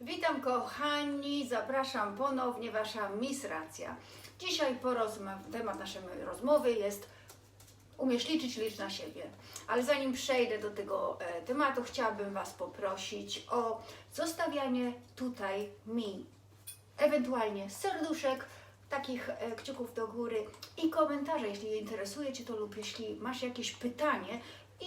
Witam kochani, zapraszam ponownie Wasza Miss Racja. Dzisiaj temat naszej rozmowy jest umiesz liczyć, licz na siebie. Ale zanim przejdę do tego e, tematu, chciałabym Was poprosić o zostawianie tutaj mi, ewentualnie serduszek, takich e, kciuków do góry i komentarze, jeśli interesuje Cię to lub jeśli masz jakieś pytanie i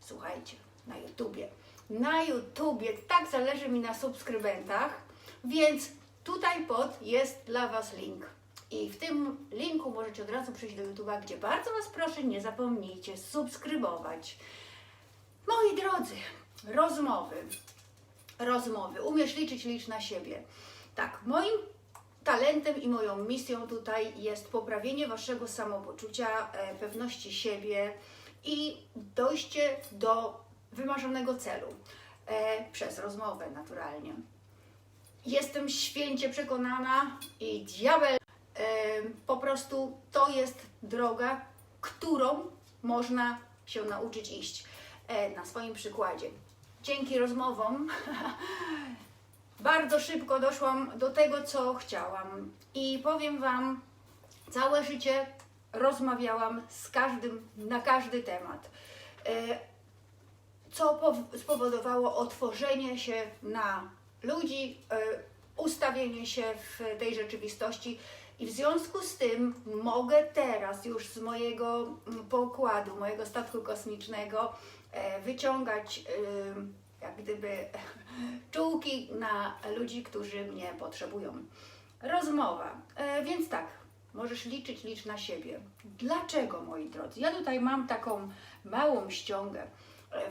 słuchajcie, na YouTubie. Na YouTubie tak zależy mi na subskrybentach, więc tutaj pod jest dla Was link. I w tym linku możecie od razu przejść do YouTube'a, gdzie bardzo Was proszę, nie zapomnijcie subskrybować. Moi drodzy, rozmowy. Rozmowy. Umiesz liczyć, licz na siebie. Tak, moim talentem i moją misją tutaj jest poprawienie Waszego samopoczucia, e, pewności siebie i dojście do wymarzonego celu e, przez rozmowę naturalnie. Jestem święcie przekonana i diabel e, po prostu to jest droga, którą można się nauczyć iść e, na swoim przykładzie. Dzięki rozmowom bardzo szybko doszłam do tego, co chciałam. I powiem Wam, całe życie rozmawiałam z każdym na każdy temat. E, Co pow- spowodowało otworzenie się na ludzi, e, ustawienie się w tej rzeczywistości. I w związku z tym mogę teraz już z mojego mm, pokładu, mojego statku kosmicznego e, wyciągać em, jak gdyby czułki na ludzi, którzy mnie potrzebują. Rozmowa. E, więc tak, możesz liczyć, licz na siebie. Dlaczego, moi drodzy? Ja tutaj mam taką małą ściągę.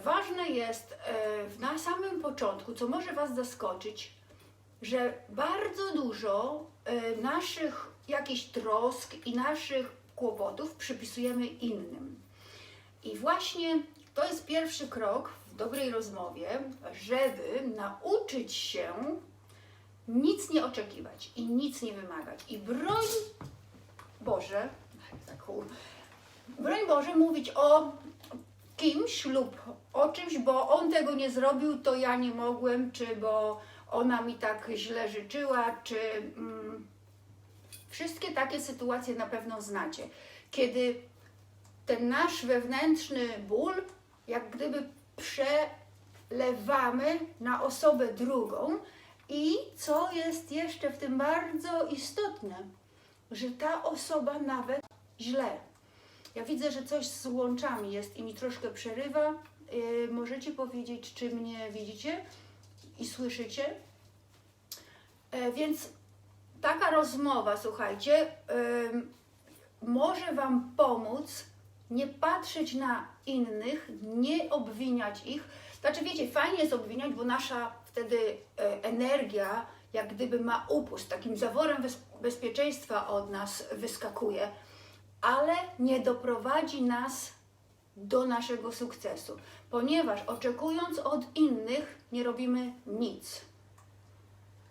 Ważne jest e, na samym początku, co może Was zaskoczyć, że bardzo dużo e, naszych jakichś trosk i naszych kłopotów przypisujemy innym. I właśnie to jest pierwszy krok w dobrej rozmowie, żeby nauczyć się nic nie oczekiwać i nic nie wymagać. I broń Boże, tak, broń Boże mówić o kimś lub o czymś, bo on tego nie zrobił, to ja nie mogłem, czy bo ona mi tak źle życzyła, czy mm, wszystkie takie sytuacje na pewno znacie. Kiedy ten nasz wewnętrzny ból, jak gdyby przelewamy na osobę drugą i co jest jeszcze w tym bardzo istotne, że ta osoba nawet źle. Ja widzę, że coś z łączami jest i mi troszkę przerywa. Yy, możecie powiedzieć, czy mnie widzicie i słyszycie? E, więc taka rozmowa, słuchajcie, ym, może Wam pomóc nie patrzeć na innych, nie obwiniać ich. Znaczy, wiecie, fajnie jest obwiniać, bo nasza wtedy e, energia, jak gdyby ma upust, takim zaworem bez, bezpieczeństwa od nas wyskakuje, ale nie doprowadzi nas do naszego sukcesu, ponieważ oczekując od innych, nie robimy nic.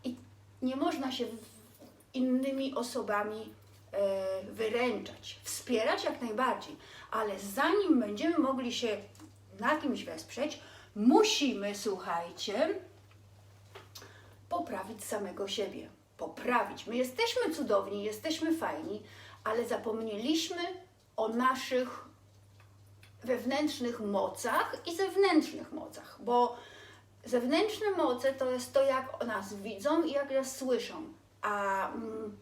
I nie można się innymi osobami e, wyręczać, wspierać jak najbardziej, ale zanim będziemy mogli się na kimś wesprzeć, musimy, słuchajcie, poprawić samego siebie. Poprawić. My jesteśmy cudowni, jesteśmy fajni, ale zapomnieliśmy o naszych wewnętrznych mocach i zewnętrznych mocach, bo zewnętrzne moce to jest to, jak nas widzą i jak nas słyszą, a mm,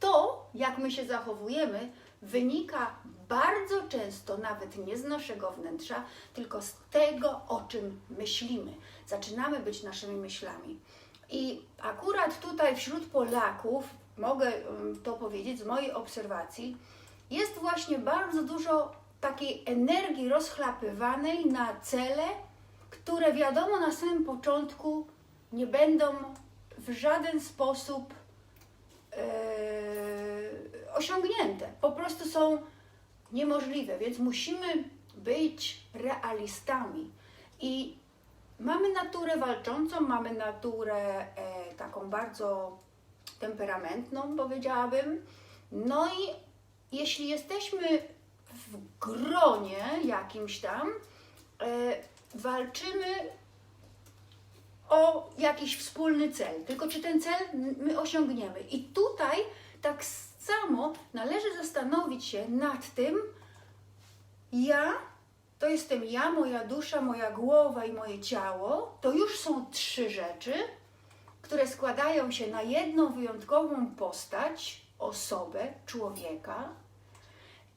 to, jak my się zachowujemy, wynika bardzo często nawet nie z naszego wnętrza, tylko z tego, o czym myślimy. Zaczynamy być naszymi myślami. I akurat tutaj wśród Polaków, mogę to powiedzieć z mojej obserwacji, jest właśnie bardzo dużo takiej energii rozchlapywanej na cele, które wiadomo na samym początku nie będą w żaden sposób e, osiągnięte. Po prostu są niemożliwe, więc musimy być realistami. I mamy naturę walczącą, mamy naturę e, taką bardzo temperamentną, powiedziałabym. No i jeśli jesteśmy w gronie jakimś tam, e, walczymy o jakiś wspólny cel, tylko czy ten cel my osiągniemy. I tutaj tak samo należy zastanowić się nad tym, ja to jestem ja, moja dusza, moja głowa i moje ciało. To już są trzy rzeczy, które składają się na jedną wyjątkową postać, osobę, człowieka.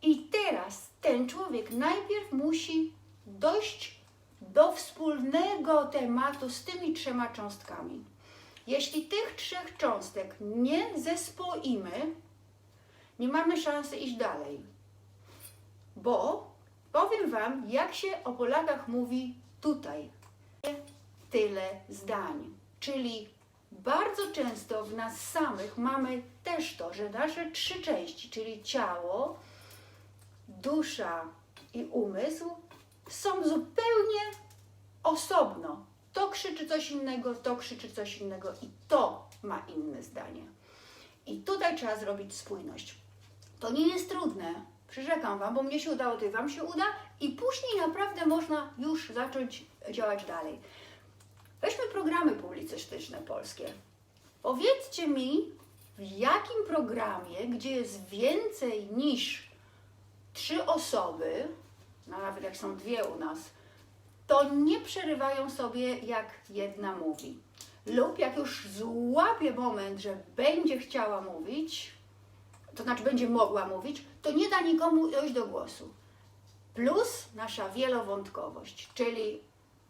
I teraz ten człowiek najpierw musi dojść do wspólnego tematu z tymi trzema cząstkami. Jeśli tych trzech cząstek nie zespoimy, nie mamy szansy iść dalej. Bo powiem Wam, jak się o Polakach mówi tutaj. Tyle zdań. Czyli bardzo często w nas samych mamy też to, że nasze trzy części, czyli ciało, dusza i umysł, są zupełnie osobno. To krzyczy coś innego, to krzyczy coś innego i to ma inne zdanie. I tutaj trzeba zrobić spójność. To nie jest trudne, przyrzekam Wam, bo mnie się udało, to Wam się uda i później naprawdę można już zacząć działać dalej. Polskie. Powiedzcie mi, w jakim programie, gdzie jest więcej niż trzy osoby, no nawet jak są dwie u nas, to nie przerywają sobie, jak jedna mówi. Lub jak już złapie moment, że będzie chciała mówić, to znaczy będzie mogła mówić, to nie da nikomu dojść do głosu. Plus nasza wielowątkowość, czyli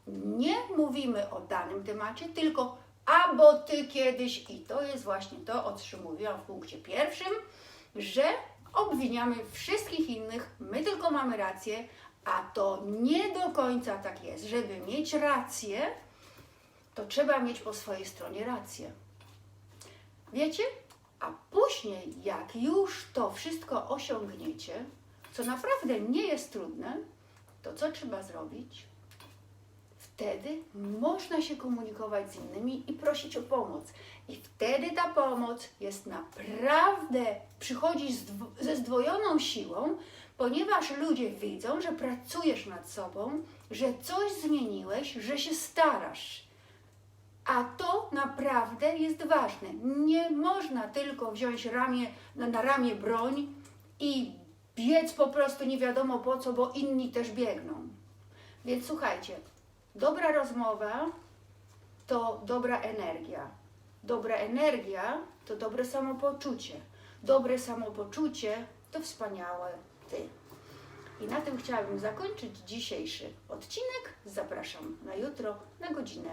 nie mówimy o danym temacie, tylko a bo ty kiedyś i to jest właśnie to, o czym mówiłam w punkcie pierwszym, że obwiniamy wszystkich innych, my tylko mamy rację, a to nie do końca tak jest. Żeby mieć rację, to trzeba mieć po swojej stronie rację. Wiecie? A później, jak już to wszystko osiągniecie, co naprawdę nie jest trudne, to co trzeba zrobić? Wtedy można się komunikować z innymi i prosić o pomoc. I wtedy ta pomoc jest naprawdę, przychodzi z dwo- ze zdwojoną siłą, ponieważ ludzie widzą, że pracujesz nad sobą, że coś zmieniłeś, że się starasz. A to naprawdę jest ważne. Nie można tylko wziąć ramię, na, na ramię broń i biec po prostu nie wiadomo po co, bo inni też biegną. Więc słuchajcie, dobra rozmowa to dobra energia. Dobra energia to dobre samopoczucie. Dobre samopoczucie to wspaniałe ty. I na tym chciałabym zakończyć dzisiejszy odcinek. Zapraszam na jutro na godzinę